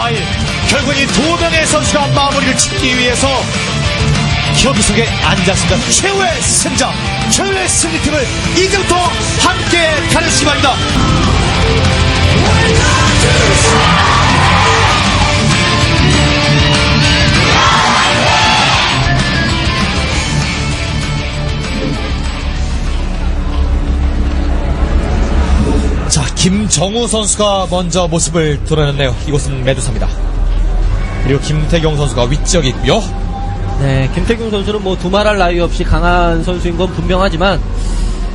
4일 결국 이 두 명의 선수가 마무리를 짓기 위해서 경기 속에 앉았습니다. 최후의 승자, 최후의 승리팀을 이제부터 함께 가는 시간입니다. 김정우 선수가 먼저 모습을 드러냈네요. 이곳은 메두사입니다. 그리고 김태경 선수가 위쪽에 있고요. 네, 김태균 선수는 뭐 두말할 나위 없이 강한 선수인 건 분명하지만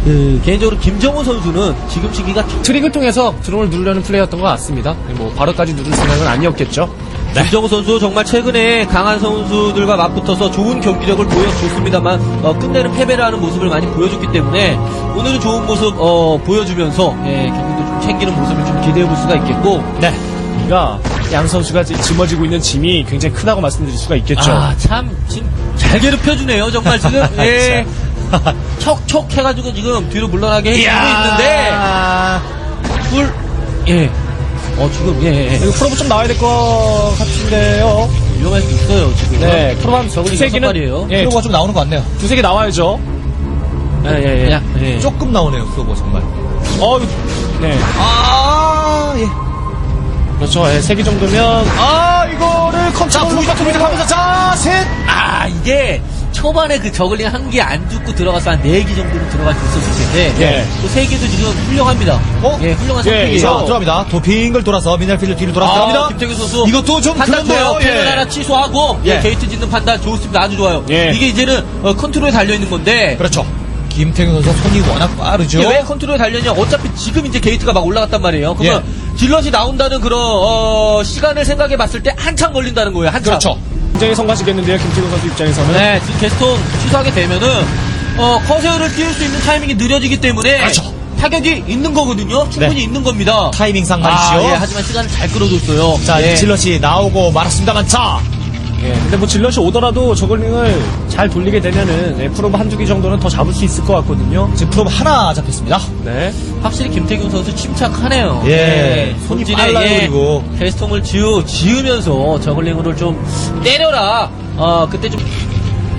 그 개인적으로 김정우 선수는 지금 시기가 좀- 트릭을 통해서 드론을 누르려는 플레이였던 것 같습니다. 뭐 바로까지 누를 생각은 아니었겠죠. 김정우 선수 정말 최근에 강한 선수들과 맞붙어서 좋은 경기력을 보여줬습니다만 어, 끝내는 패배를 하는 모습을 많이 보여줬기 때문에 오늘은 좋은 모습 어, 보여주면서 예, 챙기는 모습을 좀 기대해 볼 수가 있겠고 네. 그러니까 양 선수가 지- 짊어지고 있는 짐이 굉장히 크다고 말씀드릴 수가 있겠죠. 아참 지금 잘 괴롭혀주네요 정말 지금 예. 척척 해가지고 지금 뒤로 물러나게 해주고 있는데 불 예. 어 지금 예, 예. 이거 프로브 좀 나와야 될 것 같은데요. 위험할 수 있어요 지금 네, 프로브 한 저글링 두세 여섯 개는 마리예요. 예, 프로가 좀 나오는 것 같네요. 두세 개 나와야죠. 예, 예, 예. 그냥 예. 조금 나오네요, 프로가 정말. 어, 네. 아, 예. 그렇죠. 예, 세개 정도면 아 이거를 자, 컨트롤 부위가 투비를 하면서 자, 셋. 아 이게 초반에 그 저글링 한 개 안 죽고 들어가서 한 네 개 정도는 들어갈 수 있었을 텐데 예. 또세 개도 지금 훌륭합니다. 어? 예, 훌륭한 예, 선택이에요. 자, 들어갑니다. 도핑을 돌아서 미네필드 뒤로 돌아서 아, 갑니다. 김태균 선수 이것도 좀 판단 그런데요. 좋아요. 패널 하나 취소하고 예, 예. 게이트 짓는 판단 좋습니다. 아주 좋아요. 예. 이게 이제는 어, 컨트롤에 달려 있는 건데 그렇죠. 김태균 선수 손이 워낙 빠르죠. 이게 왜 컨트롤에 달렸냐? 어차피 지금 이제 게이트가 막 올라갔단 말이에요. 그러면 예. 질럿이 나온다는 그런 어, 시간을 생각해 봤을 때 한참 걸린다는 거예요. 한참. 그렇죠. 굉장히 성가시겠는데요, 김태균 선수 입장에서는. 네, 지금 게스통 취소하게 되면은 어, 커세어를 띄울 수 있는 타이밍이 느려지기 때문에 그렇죠. 타격이 있는 거거든요. 충분히 네. 있는 겁니다. 타이밍상 아, 말이죠. 예, 하지만 시간을 잘 끌어줬어요. 자, 예. 질럿이 나오고 말았습니다만, 자. 예, 근데 뭐 질럿이 오더라도 저글링을 잘 돌리게 되면은 예, 프로브 한두 개 정도는 더 잡을 수 있을 것 같거든요. 지금 프로 하나 잡혔습니다. 네. 확실히 김태균 선수 침착하네요. 예, 손이 손진에, 빨라요, 예, 그리고. 게스통을 지우, 지으면서 저글링으로 좀 때려라. 어, 그때 좀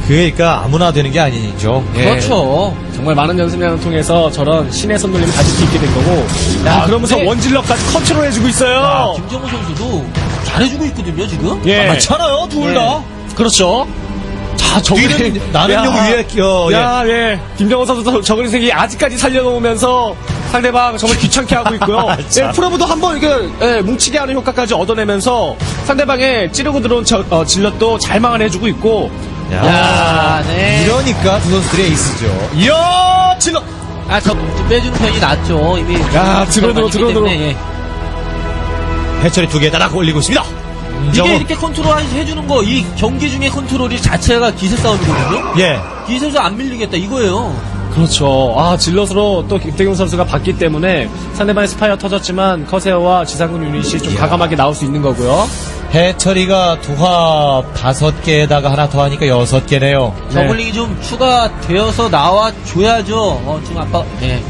그러니까 아무나 되는 게 아니죠. 예. 그렇죠. 정말 많은 연습량을 통해서 저런 신의 손놀림을 가질 수 있게 된 거고. 야, 그러면서 근데- 원질럿까지 컨트롤해주고 있어요. 아, 김정우 선수도 잘해주고 있거든요, 지금. 예. 많잖아요, 둘 예. 다. 그렇죠. 자, 저글링. 뒤는 나는 야, 용 위에 끼어. 예. 야, 예. 김정호 선수 저글링 색이 아직까지 살려놓으면서 상대방 정말 귀찮게 하고 있고요. 참. 예, 프로브도 한번 이렇게 예, 뭉치게 하는 효과까지 얻어내면서 상대방의 찌르고 들어온 저, 어, 질럿도 잘 막아내주고 있고. 야, 야, 네. 이러니까 두 선수들의 에이스죠. 이야, 질럿. 아, 저, 좀 빼주는 편이 낫죠. 이미. 야. 때문에, 예. 해철이 두개 따닥 올리고 있습니다. 이게. 이렇게 컨트롤 해주는 거, 이 경기 중에 컨트롤이 자체가 기세 싸움이거든요? 예. 기세에서 안 밀리겠다, 이거예요. 그렇죠. 아, 질럿으로 또 김태경 선수가 봤기 때문에 상대방의 스파이어 터졌지만 커세어와 지상군 유닛이 좀 이야. 과감하게 나올 수 있는 거고요. 해철이가 두합 다섯 개에다가 하나 더 하니까 여섯 개네요. 저글링이 좀 추가되어서 나와줘야죠. 어, 지금 아빠, 예.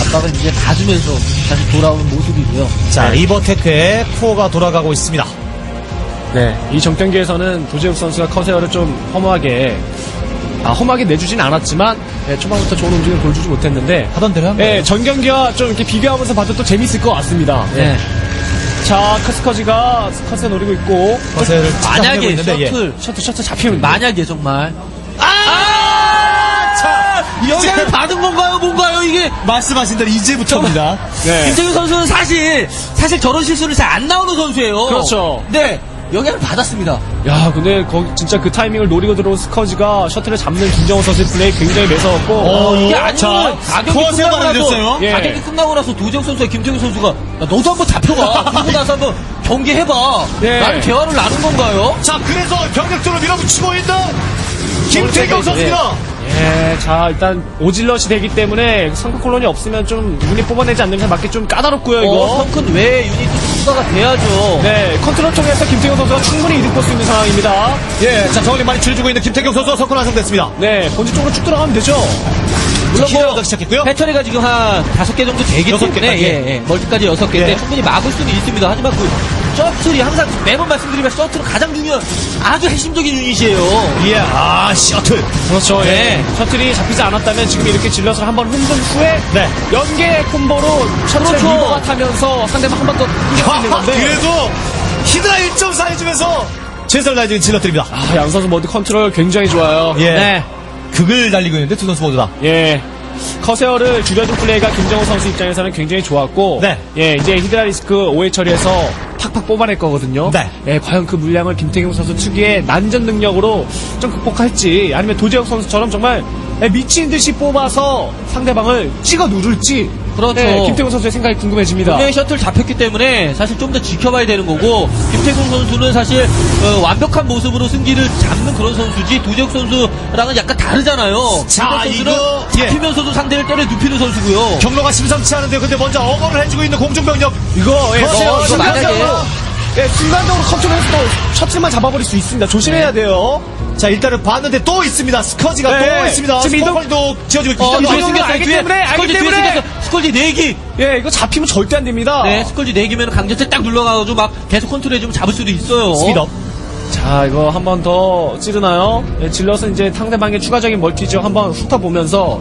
아빠가 이제 봐주면서 다시 돌아오는 모습이고요. 자, 리버테크에 코어가 돌아가고 있습니다. 네. 이 정경기에서는 도재욱 선수가 커세어를 좀 허무하게 아, 험하게 내주진 않았지만 예, 초반부터 좋은 움직임을 보여주지 못했는데 하던 대로 한 거예요. 예, 전 경기와 좀 이렇게 비교하면서 봐도 또 재밌을 것 같습니다. 네. 자, 커스커지가 커세 노리고 있고 거세를 만약에 있는데, 예. 셔틀, 셔틀 셔틀 잡히면 만약에 정말. 아! 자, 영향을 받은 건가요, 뭔가요, 이게? 말씀하신 대로 이제부터입니다. 네. 김태균 선수는 사실, 사실 저런 실수를 잘안 나오는 선수예요. 그렇죠. 네. 영향을 받았습니다. 야, 근데 거기 진짜 그 타이밍을 노리고 들어온 스커지가 셔틀을 잡는 김정호 선수의 플레이 굉장히 매서웠고 어, 이게 자, 아니면 가격이 끝나고 나서. 예. 가격이 끝나고 나서 도재욱 선수와 김태균 선수가 야, 너도 한번 잡혀봐 그러고 나서 한번 경기해봐 예. 라는 대화를 나눈 건가요? 자, 그래서 병력적으로 밀어붙이고 있는 김태경 선수입니다. 예, 자, 일단 오질럿이 되기 때문에 성크 콜론이 없으면 좀 유닛 뽑아내지 않는 게 맞기 좀 까다롭고요, 이거. 어, 성큰 외에 유닛도 추가가 돼야죠 네, 컨트롤 통해서 김태경 선수가 충분히 이득 볼 수 있는 상황입니다. 예, 자, 저울링 많이 줄주고 있는 김태경 선수가 석권 완성됐습니다. 네, 본질 쪽으로 쭉 들어가면 되죠. 물론 뭐 시작했고요. 해처리가 지금 한 다섯 개 정도 되기 때문에 개까지. 예, 예, 멀티까지 여섯 개인데 예. 충분히 막을 수는 있습니다 하지만 그 셔틀이 항상 매번 말씀드리면 셔틀은 가장 중요한 아주 핵심적인 유닛이에요. 예, 아, 셔틀. 그렇죠. 네. 예. 셔틀이 잡히지 않았다면 지금 이렇게 질럿을 한번 흔든 후에 네. 연계 콤보로 셔틀 그렇죠. 리버가 타면서 상대방 한 번더 이길 수 있는 건데 그래도 히드라 1.4 해주면서 최선을 다해주는 질러드립니다. 아, 양 선수 모두 컨트롤 굉장히 좋아요. 예. 네. 극을 달리고 있는데 두 선수 모두 다. 예. 커세어를 줄여준 플레이가 김정우 선수 입장에서는 굉장히 좋았고, 네. 예, 이제 히드라 리스크 오해 처리해서 팍팍 뽑아낼 거거든요. 네. 예, 과연 그 물량을 김태경 선수 특유의 난전 능력으로 좀 극복할지, 아니면 도재혁 선수처럼 정말 예, 미친 듯이 뽑아서 상대방을 찍어 누를지, 그렇죠. 예, 김태경 선수의 생각이 궁금해집니다. 분명히 셔틀 잡혔기 때문에 사실 좀 더 지켜봐야 되는 거고 김태균 선수는 사실 어, 완벽한 모습으로 승기를 잡는 그런 선수지 도재욱 선수랑은 약간 다르잖아요. 자, 이거, 예. 잡히면서도 상대를 때려 눕히는 선수고요. 경로가 심상치 않은데요. 근데 먼저 어거를 해주고 있는 공중병력. 이거, 예, 그러세요. 뭐, 이거 만약에- 순간적으로, 예, 순간적으로 컨트롤해서 또 셔틀만 잡아버릴 수 있습니다. 조심해야 돼요. 자, 일단은 봤는데 또 있습니다. 스커지가 네. 또 있습니다. 지금 이동- 스커지도 지어지고 어, 있습니다. 뒤에 이동을 생겼어요. 알기 때문에, 알기 때문에. 스컬지 4기. 예, 이거 잡히면 절대 안 됩니다. 네, 스컬지 4기면 강제체 딱 눌러가지고 막 계속 컨트롤해주면 잡을 수도 있어요. 스피드업. 자, 이거 한 번 더 찌르나요? 예, 질럿은 이제 상대방의 추가적인 멀티지역 한번 훑어보면서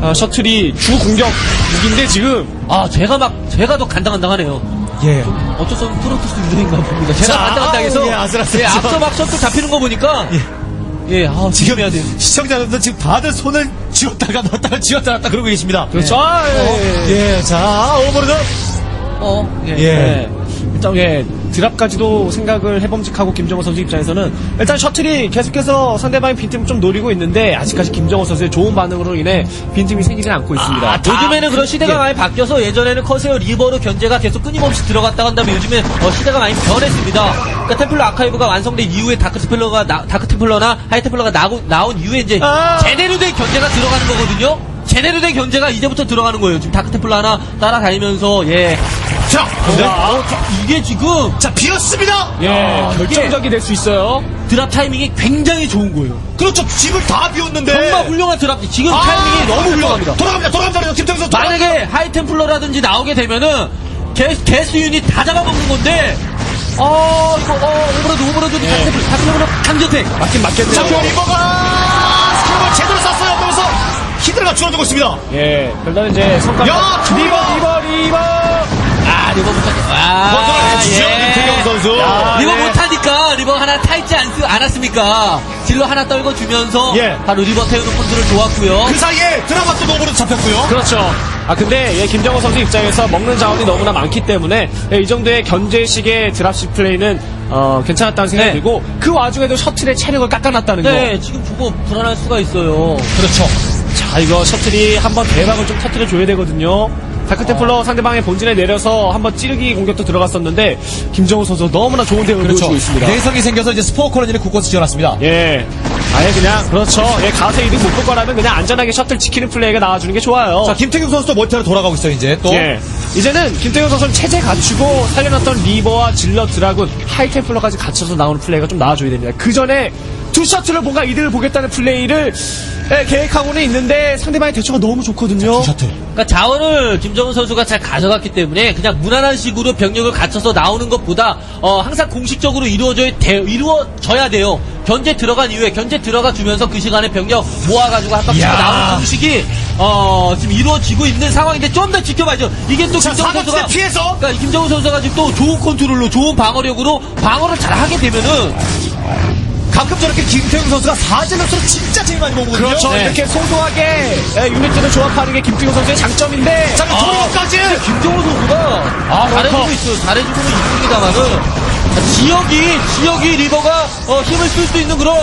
아, 셔틀이 주 공격 무기인데 지금 아, 제가 막, 제가 더 간당간당하네요. 예. 어쩔 수 없는 프로토스 유도인가 봅니다. 제가 자, 간당간당해서. 아우, 예, 아슬아슬하죠. 예, 앞서 막 셔틀 잡히는 거 보니까. 예, 아, 지금 해야 돼요. 시청자 여러분들 지금 다들 손을 쥐었다가 넣었다가 쥐었다 놨다 그러고 계십니다. 그렇죠. 아, 예, 예. 예, 자, 오버로드. 어, 예. 예. 예. 일단 예 드랍까지도 생각을 해봄직하고 김정호 선수 입장에서는 일단 셔틀이 계속해서 상대방의 빈틈을 좀 노리고 있는데 아직까지 김정호 선수의 좋은 반응으로 인해 빈틈이 생기지 않고 있습니다. 아, 다- 요즘에는 그런 시대가 예. 많이 바뀌어서 예전에는 커세어 리버로 견제가 계속 끊임없이 들어갔다 간 다음에 요즘에 어, 시대가 많이 변했습니다. 그러니까 템플러 아카이브가 완성된 이후에 다크 템플러가 나, 다크 템플러나 하이 템플러가 나고, 나온 이후에 이제 아. 제대로 된 견제가 들어가는 거거든요. 제대로 된 견제가 이제부터 들어가는 거예요. 지금 다크 템플러 하나 따라다니면서 예. 자, 근데 어, 저- 이게 지금 자, 비었습니다. 예, 아, 결정적이 될 수 있어요. 드랍 타이밍이 굉장히 좋은 거예요. 그렇죠. 집을 다 비웠는데. 정말 훌륭한 드랍. 지금 아, 타이밍이 너무 훌륭합니다. 돌아갑니다. 돌아갑니다. 김태형 선수. 만약에 하이템플러라든지 나오게 되면은 게, 게스 유닛 다 잡아먹는 건데 어 이거 어 오버로드 오버로드 예. 다크템플 다크템플러 강제택 맞긴 자, 맞겠네요. 리버가 스크럽을 제대로 쐈어요. 그러면서 히드라가 줄어들고 있습니다. 예, 별다른 이제 성과. 야, 리버, 리버, 리버. 아 리버 못하니까 아, 컨트롤 해주죠. 김태경 선수. 야. 리버 네. 못하니까 리버 하나 타있지 않, 않았습니까 딜러 하나 떨궈 주면서 예. 바로 리버 태우는 컨트롤 좋았고요 그 사이에 드라마 또 노브로 잡혔고요. 그렇죠. 아 근데 예, 김정호 선수 입장에서 먹는 자원이 너무나 많기 때문에 예, 이 정도의 견제식의 드랍식 플레이는 어, 괜찮았다는 생각이 네. 들고 그 와중에도 셔틀의 체력을 깎아놨다는 거. 네 지금 저거 불안할 수가 있어요 그렇죠. 자 이거 셔틀이 한번 대박을 좀 터트려 줘야 되거든요. 다크템플러 상대방의 본진에 내려서 한번 찌르기 공격도 들어갔었는데 김정우 선수 너무나 좋은 대응을 보여주고 있습니다. 내성이 생겨서 이제 스포어 콜로니를 곳곳에 지어놨습니다. 예. 아예 그냥 그렇죠. 예, 가서 이득 못 볼 거라면 그냥 안전하게 셔틀 지키는 플레이가 나와주는 게 좋아요. 자, 김태경 선수도 멀티하러 돌아가고 있어요, 이제 또. 예. 이제는 김태경 선수는 체제 갖추고 살려놨던 리버와 질러 드라군 하이템플러까지 갖춰서 나오는 플레이가 좀 나와줘야 됩니다. 그 전에 두 셔틀을 뭔가 이득을 보겠다는 플레이를 예, 계획하고는 있는데 상대방의 대처가 너무 좋거든요. 셔틀. 그러니까 자원을 김정은 선수가 잘 가져갔기 때문에 그냥 무난한 식으로 병력을 갖춰서 나오는 것보다 어, 항상 공식적으로 이루어져야 돼, 이루어져야 돼요. 견제 들어간 이후에 견제 들어가 주면서 그 시간에 병력 모아가지고 한 바퀴. 나오는 공식이 어, 지금 이루어지고 있는 상황인데 좀 더 지켜봐야죠. 이게 또 자, 김정은 선수가 사각지대 피해서. 그러니까 김정은 선수가 지금 또 좋은 컨트롤로 좋은 방어력으로 방어를 잘 하게 되면은 가끔 저렇게 김태경 선수가 사진으로 진짜 제일 많이 보거든요. 그렇죠. 네. 이렇게 소소하게 예, 유니트를 조합하는 게 김태경 선수의 장점인데 자, 도로까지. 김정은 선수가 아, 잘해주고 럭커. 있어요. 잘해주고는 있습니다만은 지역이 지역이 리버가 어, 힘을 쓸 수 있는 그런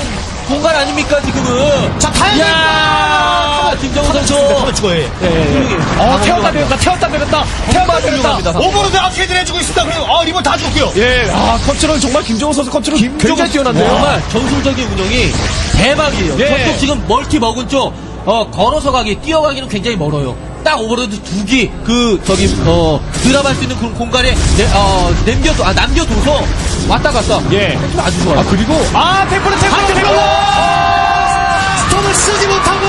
공간 아닙니까 지금은? 자, 타야 야 김정은 선수. 한번 찍어요. 예. 예, 예. 어, 태웠다 내렸다 태웠다 내렸다 태웠다 내렸다 훌륭합니다. 오버로드 아케이드를 해주고 있습니다. 그리고, 아, 리본 다 죽고요. 예, 아 컨트롤 정말 김정우 선수 컨트롤 굉장히 뛰어난데요. 정말 전술적인 운영이 대박이에요. 예. 저쪽 지금 멀티 먹은 쪽 어, 걸어서 가기, 뛰어가기는 굉장히 멀어요. 딱 오버로드 두 기, 그, 저기, 어, 드랍할 수 있는 그런 공간에, 내, 어, 남겨둬, 아, 남겨둬서 왔다 갔다. 예. 아주 좋아요. 아 그리고 아 템플러 템플러 템플러 스톤을 쓰지 못하고,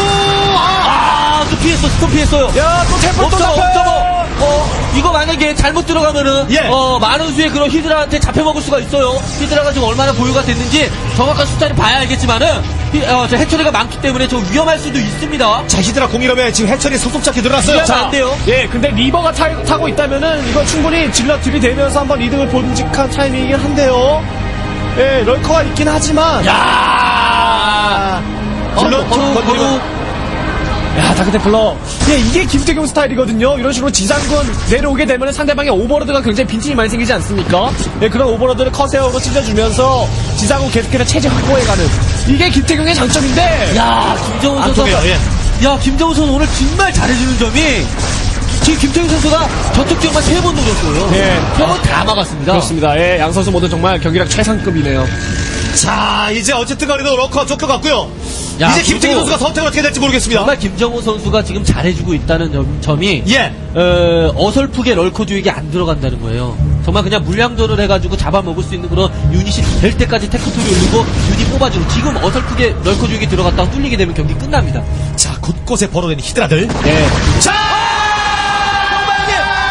아, 아, 또 피했어, 스톱 피했어요. 야또 템플러 또. 옵저버. 어, 이거 만약에 잘못 들어가면은, 예. 어, 많은 수의 그런 히드라한테 잡혀먹을 수가 있어요. 히드라가 지금 얼마나 보유가 됐는지 정확한 숫자를 봐야 알겠지만은, 히- 어, 저 해처리가 많기 때문에 저 위험할 수도 있습니다. 자, 히드라 공일업에 지금 해철이 속속잡게 들어갔어요. 자, 안 돼요. 예, 근데 리버가 타, 고 있다면은 이거 충분히 질러 들이대면서 한번 이득을 본직한 타이밍이긴 한데요. 예, 럴커가 있긴 하지만. 야 어, 질러 바로, 좀 건드리고. 야, 다크테플러. 예, 이게 김태경 스타일이거든요. 이런 식으로 지상군 내려오게 되면 상대방의 오버로드가 굉장히 빈틈이 많이 생기지 않습니까? 예, 그런 오버로드를 커세어로 찢어주면서 지상군 계속해서 체제 확보해가는. 이게 김태경의 장점인데. 야, 김정우 안 선수가. 통해요, 예. 야, 김정우 선수 오늘 정말 잘해주는 점이, 지금 김태균 선수가 저쪽 지역만 세 번 노렸어요. 예. 세번 다 막았습니다. 그렇습니다. 예, 양 선수 모두 정말 경기력 최상급이네요. 자, 이제 어쨌든 간에도 러커 쫓겨갔고요. 야, 이제 그리고 선수가 선택을 어떻게 될지 모르겠습니다. 정말 김정우 선수가 지금 잘해주고 있다는 점, 점이 예. 어, 어설프게 럴커 주익이 안 들어간다는 거예요. 정말 그냥 물량전을 해가지고 잡아먹을 수 있는 그런 유닛이 될 때까지 테크토리 올리고 유닛 뽑아주고 지금 어설프게 럴커 주익이 들어갔다가 뚫리게 되면 경기 끝납니다. 자, 곳곳에 벌어진 히드라들. 예. 자!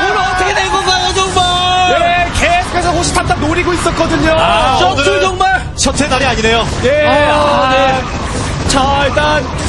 오늘 어떻게 된 건가요 정말? 예, 계속해서 호시 탐탐 노리고 있었거든요. 아, 셔틀 오늘은 정말 셔틀의 날이 아니네요. 예, 아, 아, 네. 자, 일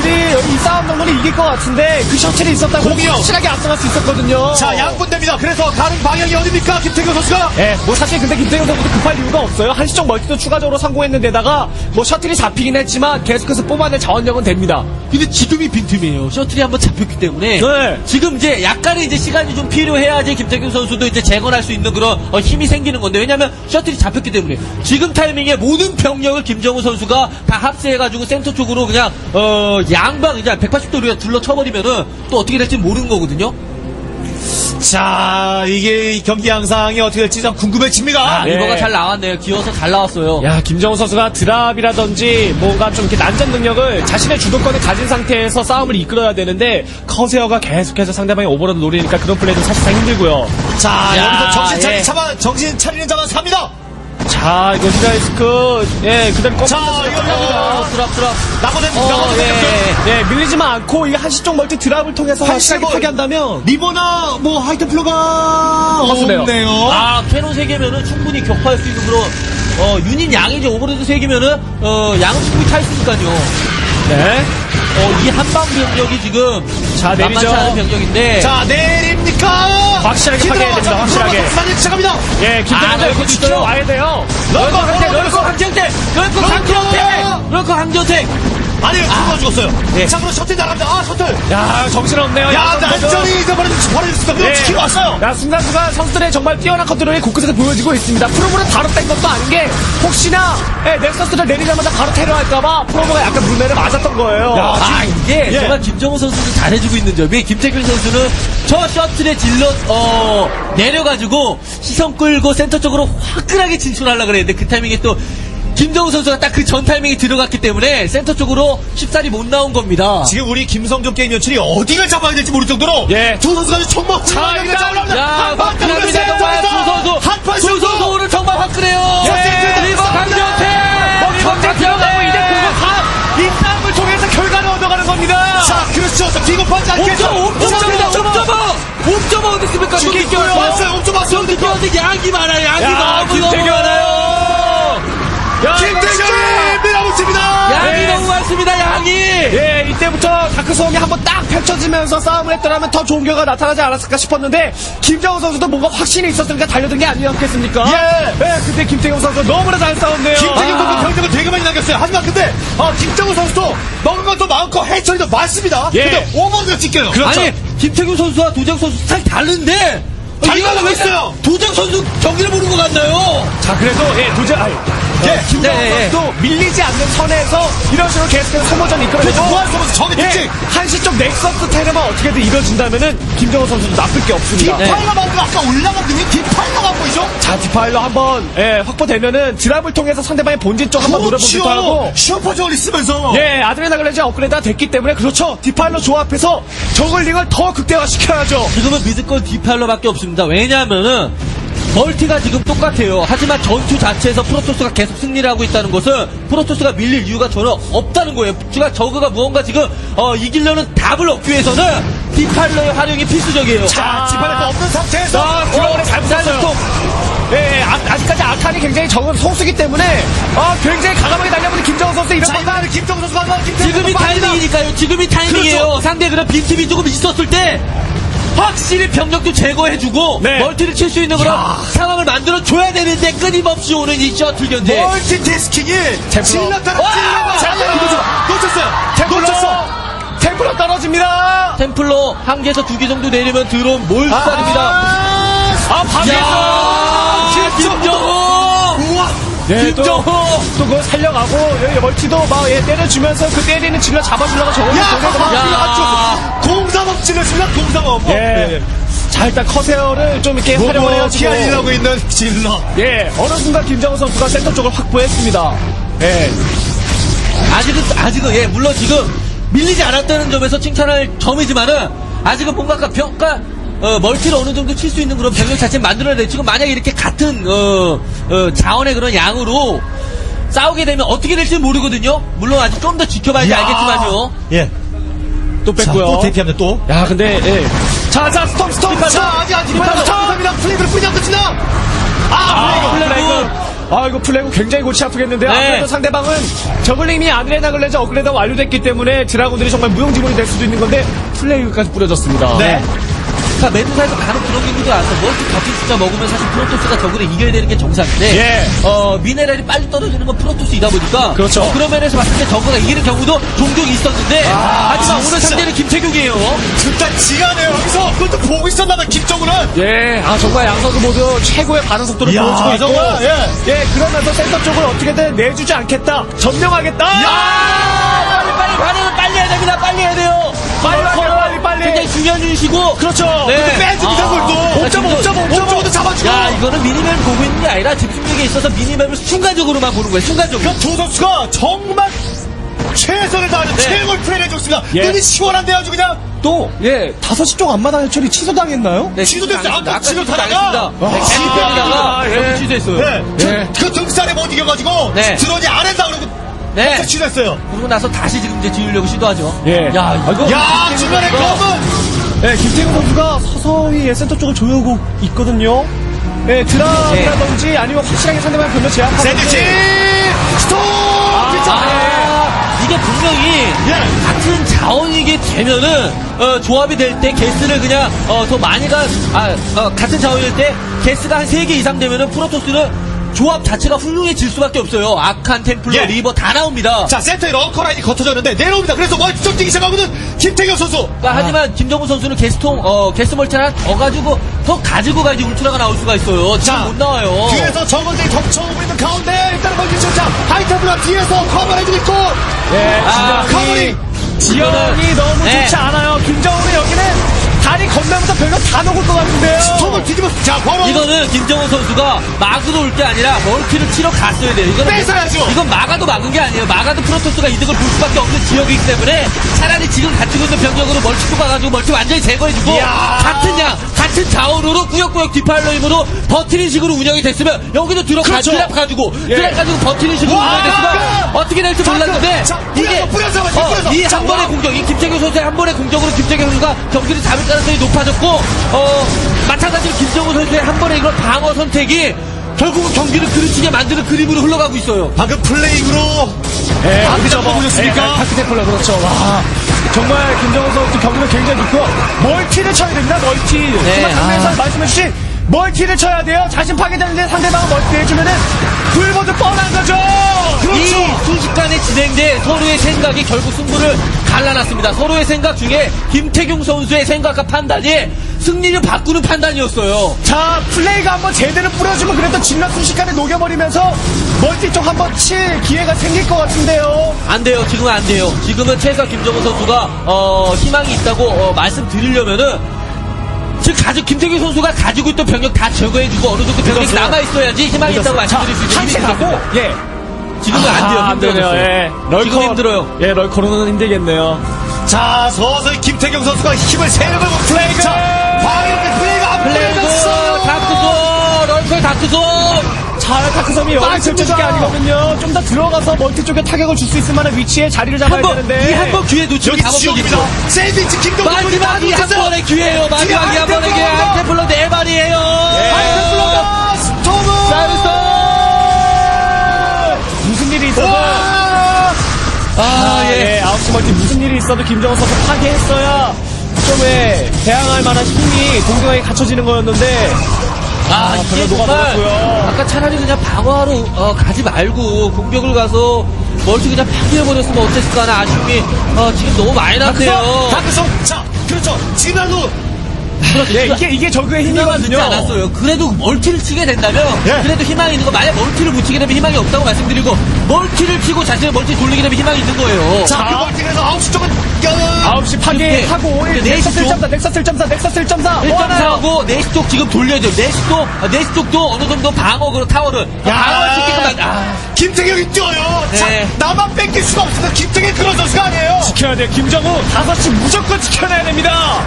단, 둘이 이 싸움 정도는 이길 것 같은데, 그 셔틀이 있었다고 공이요. 확실하게 앞서갈 수 있었거든요. 자, 양분됩니다. 그래서 가는 방향이 어딥니까? 김태균 선수가? 예, 뭐 사실 근데 김태경 선수도 급할 이유가 없어요. 한시적 멀티도 추가적으로 성공했는 데다가, 뭐 셔틀이 잡히긴 했지만, 계속해서 뽑아낼 자원력은 됩니다. 근데 지금이 빈틈이에요. 셔틀이 한번 잡혔기 때문에 네. 지금 이제 약간의 이제 시간이 좀 필요해야지 김태균 선수도 이제 재건할 수 있는 그런 어, 힘이 생기는 건데 왜냐하면 셔틀이 잡혔기 때문에 지금 타이밍에 모든 병력을 김정우 선수가 다 합세해가지고 센터 쪽으로 그냥 어 양방 이제 180도로 둘러 쳐버리면은 또 어떻게 될지 모르는 거거든요. 자, 이게 이 경기 양상이 어떻게 될지 좀 궁금해집니다. 아, 예. 리버가 잘 나왔네요. 기어서 잘 나왔어요. 야, 김정우 선수가 드랍이라든지 뭔가 좀 이렇게 난전 능력을 자신의 주도권을 가진 상태에서 싸움을 이끌어야 되는데 커세어가 계속해서 상대방의 오버로드 노리니까 그런 플레이도 사실상 힘들고요. 자, 야, 여기서 정신 차리, 예. 차만, 정신 차리는 자만 삽니다. 자, 이거 히라이스크 예, 그대로 꺾 자, 이거 어, 드랍 드랍. 나머지, 어, 나머지 예. 예, 밀리지만 않고 이 한시적 멀티 드랍을 통해서 확실하게 뭐- 파괴한다면 리버나 뭐 하이템플러가 없네요. 없네요. 아, 캐논 3개면은 충분히 격파할 수 있는 그런, 어, 유닛 양이지 오버로드 3개면은, 어, 양은 충분히 차 있으니까요. 네. 어, 이 한방 병력이 지금. 자, 내리죠. 만만치 않은 병력인데. 자, 내립니까? 확실하게 파괴해야 됩니다, 확실하게. 사진 시작합니다. 예, 아, 널 선수 있어요. 와야 돼요. 럴커 강태, 럴커 강정태! 럴커 강정태! 럴커 강정태! 아니, 누가 죽었어요. 네. 자, 그럼 셔틀 나갑니다. 아, 셔틀. 야, 정신없네요. 야. 난전이 이제 버려졌, 버려졌습니다. 예. 지키고 왔어요. 야, 순간순간 선수들의 정말 뛰어난 컨트롤이 곳곳에서 보여지고 있습니다. 프로브를 바로 뺀 것도 아닌 게, 혹시나, 예, 넥서스를 내리자마자 바로 테러할까봐 프로브가 약간 물매를 맞았던 거예요. 아, 이게 예. 정말 김정우 선수도 잘해주고 있는 점이 김태균 선수는 저 셔틀에 질러, 어, 내려가지고 시선 끌고 센터 쪽으로 화끈하게 진출하려고 그랬는데 그 타이밍에 또 김정우 선수가 딱 그 전 타이밍에 들어갔기 때문에 센터 쪽으로 쉽사리 못 나온 겁니다. 지금 우리 김성종 게임 연출이 어디를 잡아야 될지 모를 정도로 예. 두 선수가 지금 정말 자, 훌륭하게 일단- 올라옵니다. 야, 한판. 뚫렸어요, 정말 두 선수. 한판 두 선수 뚫고. 오늘 정말 화끈해요. 예. 리버 강정태! 공격 다, 이 싸움을 통해서 결과를 얻어가는 겁니다. 자, 그렇죠. 자, 비겁하지 않겠죠. 5.5입니다. 5.5! 5.5 어디 있습니까? 죽이 저기 있고요. 왔어요. 옵점 왔어요. 저기 끼어서 양이 많아요. 양이 야, 너무 너무 김태균. 많아요. 다크소음이 한번 딱 펼쳐지면서 싸움을 했더라면 더 좋은 결과가 나타나지 않았을까 싶었는데 김정우 선수도 뭔가 확신이 있었으니까 달려든 게 아니었겠습니까? 예. 예, 근데 김태경 선수 너무나 잘 싸웠네요. 김태균 아. 선수 병력을 되게 많이 남겼어요. 하지만 근데 어, 김정우 선수도 먹은 것도 많고 해처리도 많습니다. 예. 근데 오버가 찍혀요. 그렇죠. 아니 김태균 선수와 도정 선수 스타일 다른데. 다르다고 이거는 왜 했어요. 도정 선수 경기를 보는 것 같나요? 자, 그래도 예, 도전 아니. 예. 김정우 네, 예. 선수도 밀리지 않는 선에서 이런 식으로 계속해서 소모전 이끌어내고 그렇죠. 무한 소모전 적의 예, 특징. 한시 쪽 넥서스 테러만 어떻게든 이뤄진다면은 김정우 선수도 나쁠 게 없습니다. 네. 디파이가 만든 아까 올라간 등이 디파이가 안 보이죠? 자, 디파일러 한번 예, 확보되면은 드랍을 통해서 상대방의 본진 쪽 한번 노려보기도 하고 슈퍼저울이 쓰면서 예, 아드레나글레즈 업그레이드가 됐기 때문에 그렇죠. 디파일러 조합해서 저글링을 더 극대화시켜야죠. 지금은 믿을 건 디팔러밖에 없습니다. 왜냐하면은 멀티가 지금 똑같아요. 하지만 전투 자체에서 프로토스가 계속 승리를 하고 있다는 것은 프로토스가 밀릴 이유가 전혀 없다는 거예요. 제가 저그가 무언가 지금 어, 이기려는 답을 얻기 위해서는 디팔러의 활용이 필수적이에요. 자, 지판에도 없는 상태에서 아, 드라곤에 잘 붙었어요. 또 예, 예, 아, 아직까지 아칸이 굉장히 적은 소수기 때문에 아, 굉장히 가감하게 달려보는 김정은 선수 이런 자, 거 이번에는 김정우 선수가 한번 지금이 선수. 타이밍이니까요. 지금이 타이밍이에요. 그렇죠. 상대 그런 빈틈이 조금 있었을 때 확실히 병력도 제거해주고 네. 멀티를 칠 수 있는 그런 상황을 만들어 줘야 되는데 끊임없이 오는 이 셔틀 견제. 멀티태스킹이 질렀다는 와! 찔러가 잘 이거죠. 놓쳤어요. 템플러 놓쳤어. 템플러 떨어집니다. 템플러 한 개에서 두 개 정도 내리면 드론 몰살입니다. 아, 야 김정호! 우와. 예, 또, 김정호! 또 그거 살려가고 예, 멀티도 막 예, 때려주면서 그 때리는 질러 잡아주려고 저거는 야, 야. 공삼업 찔렀습니다. 공삼업. 예. 자, 일단 커세어를 좀 이렇게 활용을 뭐 해가지고. 피하려고 있는 질러. 예, 어느 순간 김정우 선수가 센터 쪽을 확보했습니다. 예. 아직은 아직은 예 물론 지금 밀리지 않았다는 점에서 칭찬할 점이지만은 아직은 뭔가 그 평가 어, 멀티를 어느 정도 칠 수 있는 그런 병력 자체 만들어야 돼. 지금 만약에 이렇게 같은 어, 어, 자원의 그런 양으로 싸우게 되면 어떻게 될지 모르거든요. 물론 아직 좀 더 지켜봐야지 야. 알겠지만요. 예. 또 자, 뺐고요. 또 대피합니다. 또. 야, 근데, 예. 자, 자, 스톱, 스톱. 자, 아직 아직 스톱. 감사합니다. 플레이를 뿌려 끝이다. 아, 아, 플레이가. 플래그. 아, 이거 플래그 굉장히 골치 아프겠는데요. 네. 아무래도 상대방은 저글링이 아드레나 글레저 업그레이드 완료됐기 때문에 드라군들이 정말 무용지물이 될 수도 있는 건데 플래그까지 뿌려졌습니다. 네. 그러니까 매드사에서 간혹 그런 경우도 와서 멀티 같은 숫자 먹으면 사실 프로토스가 저그를 이겨야 되는 게 정상인데 예. 어, 미네랄이 빨리 떨어지는 건 프로토스이다 보니까 그렇죠. 어, 그런 면에서 봤을 때 저그가 이기는 경우도 종종 있었는데 하지만 오늘 진짜. 상대는 김태균이에요. 일단 지가네요. 여기서 그것도 보고 있었나봐, 김정우는. 예, 아, 정말 양 선수 모두 최고의 반응 속도를 이야, 보여주고 있고. 정말, 예. 예, 그러면서 센터 쪽을 어떻게든 내주지 않겠다. 점령하겠다. 아, 빨리 빨리 해야 됩니다. 빨리 해야 돼요. 빨리, 빨리, 빨리, 빨리. 굉장히 중요한 유닛이고 그렇죠. 네. 빼줍니다, 아, 그걸 또. 아, 옵점, 김정- 옵점, 옵점. 옵점도 잡아주고. 야 이거는 미니맵 보고 있는 게 아니라 집중력에 있어서 미니맵을 순간적으로만 보는 거예요. 순간적으로. 그 두 선수가 정말 최선을 다하는 네. 최고의 플레이를 해줬습니다. 예. 눈이 시원한데요, 아주 그냥. 또, 예, 5시 쪽 앞마당 해처리 취소당했나요? 네, 취소됐어요. 당했습니다. 아까 지금 취소당했습니다. 다나가. 네, 아, 캐리페이다가 예. 여기 취소했어요. 네. 예. 그, 그 등살에 못 이겨가지고 네. 드론이 안 한다 그러고 네. 네. 취소했어요. 그러고 나서 다시 지금 이제 지으려고 시도하죠. 예. 야, 이거. 야, 중간에 검은 예, 김태균 선수가 서서히 예, 센터 쪽을 조여오고 있거든요. 예, 드라라든지 아니면 확실하게 상대방 병력 제압하는 샌드위치 스톱! 아, 이게 분명히 예. 같은 자원이게 되면은 어, 조합이 될때 게스를 그냥 어, 더 많이 가 아, 어, 같은 자원일 때 게스가 한 3개 이상 되면은 프로토스는 조합 자체가 훌륭해질 수밖에 없어요. 아칸, 템플러, 예. 리버 다 나옵니다. 자, 센터에 런커라인이 걷어졌는데 내려옵니다. 그래서 멀티 뛰기 시작하거든 김태경 선수. 그러니까 하지만 김정우 선수는 게스통 어, 게스 멀티 하나 더 가지고 더 가지고 가야지 울트라가 나올 수가 있어요. 지금 못 나와요. 뒤에서 정원들이 덮쳐오고 있는 가운데 일단은 멀티 쳤자 하이템플러 뒤에서 커버해주고 있고 예, 아, 커버링 지형이 너무 네. 좋지 않아요. 김정은은 여기는 다리 건너면서 병력 다 녹을 것 같은데요. 스톱을 뒤집어 자 바로 이거는 김정우 선수가 막으로 올 게 아니라 멀티를 치러 갔어야 돼요. 이거는 뺏어야죠. 이건 막아도 막은 게 아니에요. 막아도 프로토스가 이득을 볼 수밖에 없는 지역이기 때문에 차라리 지금 가지고 있는 병력으로 멀티도 가가지고 멀티 완전히 제거해주고. 같은 양, 같은 자원으로 꾸역꾸역 디팔러 힘으로 버티는 식으로 운영이 됐으면 여기도 들어가 그렇죠. 드랍 가지고 예. 드랍 가지고 버티는 식으로 와. 운영이 됐으면 어떻게 될지 자, 몰랐는데 자, 뿌려서, 뿌려서 맞지, 뿌려서. 이 자, 한 번의 와. 공격, 이 김태경 선수의 한 번의 공격으로 김태경 선수가 경기를 잡을 가능성이 높아졌고, 어, 마찬가지로 김정우 선수의 한 번의 이런 방어 선택이 결국은 경기를 그르치게 만드는 그림으로 흘러가고 있어요. 방금 플레이로 예, 아, 여기서 그냥 보셨습니까? 예, 다크테플러 그렇죠. 와. 정말 김정은 선수 경기는 굉장히 좋고 멀티를 쳐야 됩니다. 멀티. 네, 아. 말씀해 주신 멀티를 쳐야 돼요. 자신 파괴되는데 상대방은 멀티 해주면은 불보듯 뻔한 거죠. 그렇죠. 이 순식간에 진행된 서로의 생각이 결국 승부를 갈라놨습니다. 서로의 생각 중에 김태경 선수의 생각과 판단이 승리를 바꾸는 판단이었어요. 자, 플레이가 한번 제대로 뿌려주면 그래도 질럿 순식간에 녹여버리면서 멀티 쪽 한번 칠 기회가 생길 것 같은데요. 안 돼요. 지금은 안 돼요. 지금은 최사 김정은 선수가 어, 희망이 있다고 어, 말씀드리려면은 지금 가지 김태균 선수가 가지고 있던 병력 다 제거해주고 어느 정도 병력이 믿었어요. 남아 있어야지 희망이 있다고 말씀드릴 수 있는 힘이 있습니다. 예. 지금은 안 돼요. 안 되네요. 힘들어졌어요. 예. 럴커, 지금 힘들어요. 예, 럴커로는 힘들겠네요. 자 서서히 김태경 선수가 힘을 걸고 플레이가 자 과연 그 플레이가 안 플레이그 풀렸어요. 다크존 럴커의 다크존 자, 다크섬이 여기. 설정이 아니거든요. 좀 더 들어가서 멀티 쪽에 타격을 줄 수 있을 만한 위치에 자리를 잡아야 한번 되는데. 이한번 기회 놓치면. 먹혀겠죠. 샌드위치 김동준 마지막이 한 번의 기회예요. 마지막이 한 번의 기회. 하이테플러 네 발이에요. 하이테플러가 스톰은 무슨 일이 있어도. 와! 아, 아, 예. 예. 아홉시 멀티 무슨 일이 있어도 김정은 선수 파괴했어야 좀왜 대항할 만한 힘이 동등하게 갖춰지는 거였는데. 아, 별로 이게 정말. 아까 차라리 그냥 방어하러 어, 가지 말고 공격을 가서 멀티 그냥 파괴해버렸으면 어땠을까 하는 아쉬움이 어, 지금 너무 많이 났네요. 다크섬 자 그렇죠 지나도 예, 이게, 이게 늦지 힘이거든요. 않았어요. 그래도 멀티를 치게 된다면 예. 그래도 희망이 있는 거 만약 멀티를 못 치게 되면 희망이 없다고 말씀드리고 멀티를 치고 자신의 멀티 돌리게 되면 희망이 있는 거예요. 자 그벌팅에서 9시 쪽은 어, 9시 파괴하고 이렇게 넥서스 네시 1.4, 넥서스 1.4, 넥서스 1.4. 뭐 하나요? 1.4하고 네시 쪽 지금 돌려야죠. 네시 쪽, 아, 네시 쪽도 어느 정도 방어그로 타워를 방어할 수 있게끔 만- 아, 김태경이 뛰어요 자 네. 나만 뺏길 수가 없어서 김태경 그런 선수가 아니에요 지켜야 돼요. 김정우 5시 무조건 지켜내야 됩니다.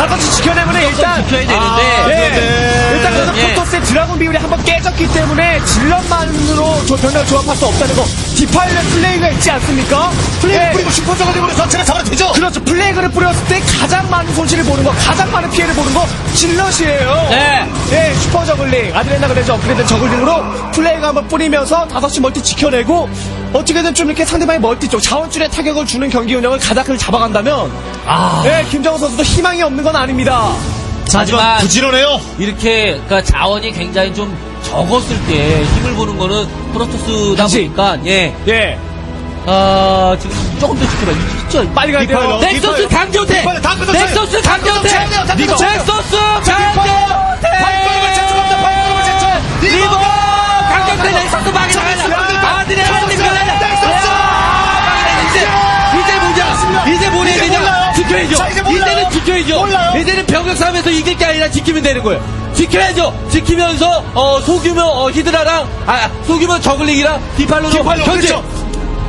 5시 지켜내면 일단 지켜야 되는데. 아, 예. 네. 일단 그래서 예. 포토스의 드라군 비율이 한번 깨졌기 때문에 질럿만으로 조- 병력을 조합할 수 없다는 거 디파일러 플레이가 있지 않습니까? 플레이 예. 뿌리고 슈퍼저가 되고 전체가 잡아도 되죠 그렇죠. 플레이그를 뿌렸을 때 가장 많은 손실을 보는 거, 가장 많은 피해를 보는 거 질럿이에요. 네. 예, 슈퍼 저글링, 아드레나 그래서 업그레이드 저글링으로 플레이가 한번 뿌리면서 5시 멀티 지켜내고 어떻게든 좀 이렇게 상대방의 멀티 쪽 자원줄에 타격을 주는 경기 운영을 가닥을 잡아간다면 아. 예, 김정우 선수도 희망이 없는 건 아닙니다. 하지만 하지만 부지런해요 이렇게 그러니까 자원이 굉장히 좀 적었을 때 힘을 보는 거는 프로토스다 그치. 보니까 예. 예, 아, 지금 조금 더 지켜봐. 있죠. 빨리 가야 돼요. 디파일러. 넥서스 강조태! 디파일러 다 끊어줘요. 넥서스 다 강조태! 돼요. 다 돼요. 넥서스 강조태! 리버! 강조태 넥서스 나가자! 아드레나 넥서 지켜야죠. 몰라요. 이제는 병력 싸움에서 이길 게 아니라 지키면 되는 거예요. 지켜야죠. 지키면서 어, 소규모 어, 히드라랑 아 소규모 저글링이랑 디팔로로 디팔로, 견제 그렇죠.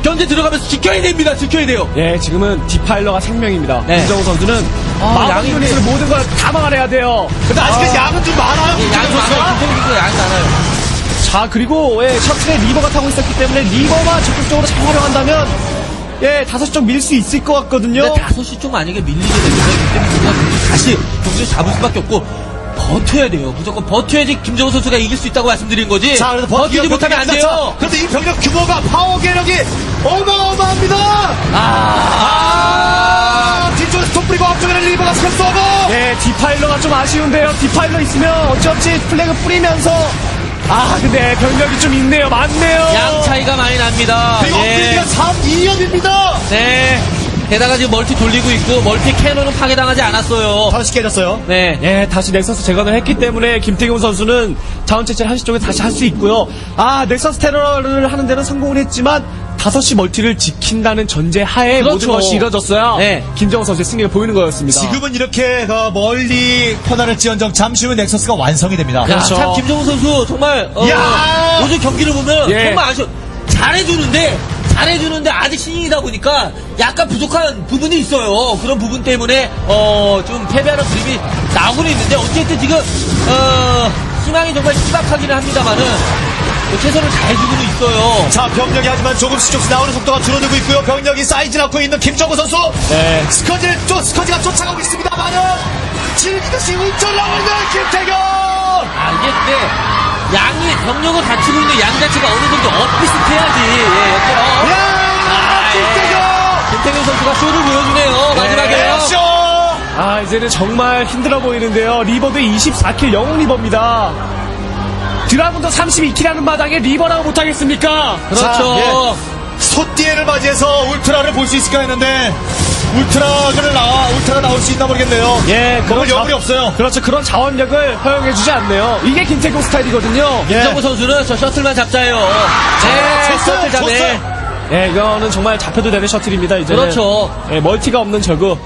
견제 들어가면서 지켜야 됩니다. 지켜야 돼요. 예, 지금은 디파일러가 생명입니다. 네. 김정우 선수는 아, 양이 유닛을 모든 걸 다 막아내야 돼요. 근데 아직까지 양은 좀 많아요 예, 양이 많아요. 김정기도 양이 많아요. 자 그리고 예, 셔틀에 리버가 타고 있었기 때문에 리버만 적극적으로 잘 활용한다면 예 다섯 점밀수 있을 것 같거든요. 근데 다섯 시쪽 만약에 밀리게 되면 그때는 그냥 다시 경기를 잡을 수밖에 없고 버텨야 돼요. 무조건 버텨야지 김정우 선수가 이길 수 있다고 말씀드린 거지. 자, 그래서 버티지 못하면 안 돼요. 그래서 이 병력 규모가 파워 계력이 어마어마합니다. 아, 아, 뒤쪽에서 톱 뿌리고 앞쪽에는 리버가 스톱 예, 디파일러가 좀 아쉬운데요. 디파일러 있으면 어찌어찌 플래그 뿌리면서 아 근데 병력이 좀 있네요. 많네요. 양 차이가 많이 납니다. 그리고 예. 업그레이드가 3, 2연입니다. 네. 게다가 지금 멀티 돌리고 있고 멀티 캐논은 파괴당하지 않았어요. 다시 깨졌어요. 네. 예, 다시 넥서스 재건을 했기 때문에 김태경 선수는 자원 채취를 한시 쪽에 다시 할 수 있고요. 아, 넥서스 테러를 하는 데는 성공을 했지만 5시 멀티를 지킨다는 전제 하에 그렇죠. 모든 것이 이뤄졌어야 네. 김정은 선수의 승리가 보이는 거였습니다. 지금은 이렇게 그 멀리 편안할지언정 잠시 후면 넥서스가 완성이 됩니다. 야, 그렇죠. 참 김정우 선수 정말 어, 야! 요즘 경기를 보면 예. 정말 아쉬워. 잘해주는데 잘해주는데 아직 신인이다 보니까 약간 부족한 부분이 있어요. 그런 부분 때문에 어, 좀 패배하는 그림이 나오고는 있는데 어쨌든 지금 어, 희망이 정말 희박하기는 합니다만은 뭐 최선을 다해주고는 있어요. 자, 병력이 하지만 조금씩 조금씩 나오는 속도가 줄어들고 있고요. 병력이 사이즈 낳고 있는 김정우 선수. 네. 스커지를 쫓, 스커지가 쫓아가고 있습니다만은 질기듯이 나오고 있는 김태경! 아 이게 근데 양이 병력을 갖추고 있는 양 자체가 어느 정도 엇비슷해야지. 예, 어. 야! 아, 예. 김태경! 김태균 선수가 쇼를 보여주네요. 마지막에요. 쇼! 아, 이제는 정말 힘들어 보이는데요. 리버도 24킬 영웅 리버입니다. 드라군도 32킬 하는 마당에 리버라고 못하겠습니까? 그렇죠. 예. 소띠에를 맞이해서 울트라를 볼 수 있을까 했는데 울트라를 나와 울트라 나올 수 있나 모르겠네요. 예, 자- 여물이 없어요. 그렇죠. 그런 자원력을 허용해주지 않네요. 이게 김태경 스타일이거든요. 예. 김정우 선수는 저 셔틀만 잡자요. 네, 줬어요, 셔틀 잡네. 예, 이거는 정말 잡혀도 되는 셔틀입니다, 이제. 그렇죠. 예, 멀티가 없는 저그.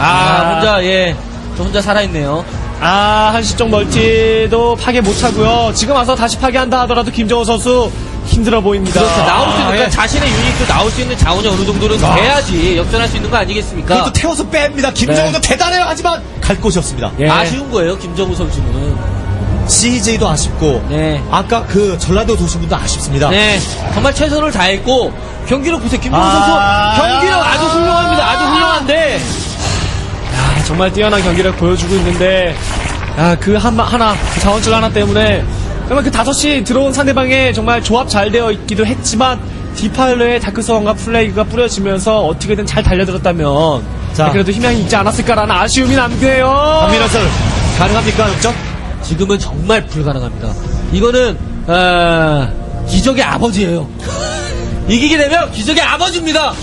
아, 아. 혼자, 예. 저 혼자 살아있네요. 아, 한시쪽 멀티도 파괴 못 하고요. 지금 와서 다시 파괴한다 하더라도 김정호 선수 힘들어 보입니다. 그렇죠. 나올 수 있는, 아, 예. 자신의 유닛도 나올 수 있는 자원이 어느 정도는 돼야지 역전할 수 있는 거 아니겠습니까? 그것도 태워서 뺍니다. 김정우도 대단해요. 하지만 갈 곳이 없습니다. 예. 아쉬운 거예요, 김정우 선수는. CJ도 아쉽고 네. 아까 그 전라도 도시분도 아쉽습니다. 네, 정말 최선을 다했고 경기력 보세요. 김동훈 아. 선수 경기력 아주 훌륭합니다. 아주 훌륭한데 야, 정말 뛰어난 경기를 보여주고 있는데, 야, 그 한, 하나, 그 자원줄 하나 때문에, 정말 그 5시 들어온 상대방의 정말 조합 잘 되어 있기도 했지만, 디파일러의 다크성과 플레이가 뿌려지면서 어떻게든 잘 달려들었다면, 자. 그래도 희망이 있지 않았을까라는 아쉬움이 남고요. 박민호 설 가능합니까 역전? 지금은 정말 불가능합니다. 이거는 아, 기적의 아버지예요. 이기게 되면 기적의 아버지입니다.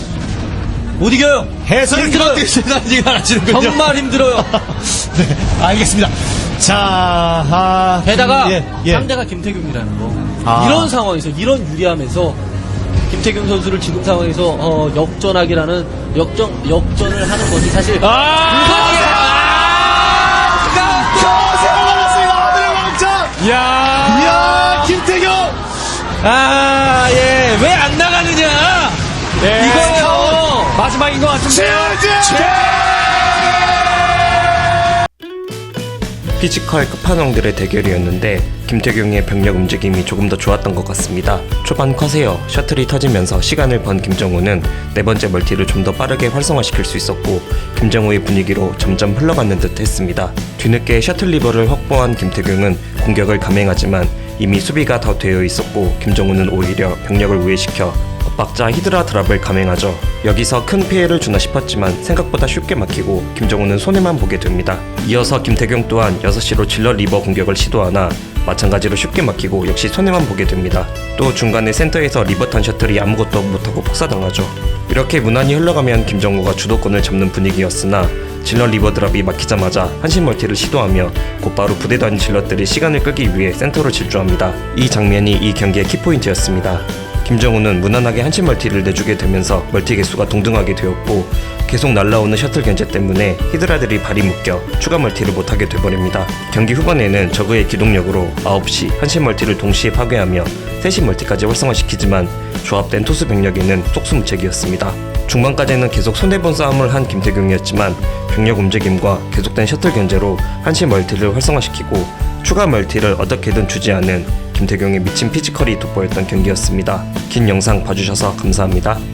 못 이겨요. 해설을 힘들어요. 그렇게 생각하지가 않으시는군요. 정말 힘들어요. 네, 알겠습니다. 자, 아, 게다가 예, 예. 상대가 김태균이라는 거. 아. 이런 상황에서 이런 유리함에서 김태균 선수를 지금 상황에서 어, 역전하기라는 역전 역전을 하는 것이 사실 아. 하늘의 왕자. 이야, 이야, 김태경. 아, 예, 왜 마지막인 것 같은데요. 피지컬 끝판왕들의 대결이었는데 김태경의 병력 움직임이 조금 더 좋았던 것 같습니다. 초반 커세어 셔틀이 터지면서 시간을 번 김정우는 네 번째 멀티를 좀 더 빠르게 활성화시킬 수 있었고 김정우의 분위기로 점점 흘러가는 듯 했습니다. 뒤늦게 셔틀 리버를 확보한 김태경은 공격을 감행하지만 이미 수비가 다 되어 있었고 김정우는 오히려 병력을 우회시켜 엇 박자 히드라 드랍을 감행하죠. 여기서 큰 피해를 주나 싶었지만 생각보다 쉽게 막히고 김정우는 손해만 보게 됩니다. 이어서 김태경 또한 6시로 질러 리버 공격을 시도하나 마찬가지로 쉽게 막히고 역시 손해만 보게 됩니다. 또 중간에 센터에서 리버탄 셔틀이 아무것도 못하고 폭사당하죠. 이렇게 무난히 흘러가면 김정우가 주도권을 잡는 분위기였으나 질러 리버 드랍이 막히자마자 한신 멀티를 시도하며 곧바로 부대 단위 질럿들이 시간을 끌기 위해 센터로 질주합니다. 이 장면이 이 경기의 키포인트였습니다. 김정우는 무난하게 한신 멀티를 내주게 되면서 멀티 개수가 동등하게 되었고 계속 날라오는 셔틀 견제 때문에 히드라들이 발이 묶여 추가 멀티를 못하게 돼버립니다. 경기 후반에는 저그의 기동력으로 9시 한신 멀티를 동시에 파괴하며 3시 멀티까지 활성화시키지만 조합된 투수 병력에는 속수무책이었습니다. 중반까지는 계속 손해본 싸움을 한 김태경이었지만 병력 움직임과 계속된 셔틀 견제로 한시 멀티를 활성화시키고 추가 멀티를 어떻게든 주지 않은 김태경의 미친 피지컬이 돋보였던 경기였습니다. 긴 영상 봐주셔서 감사합니다.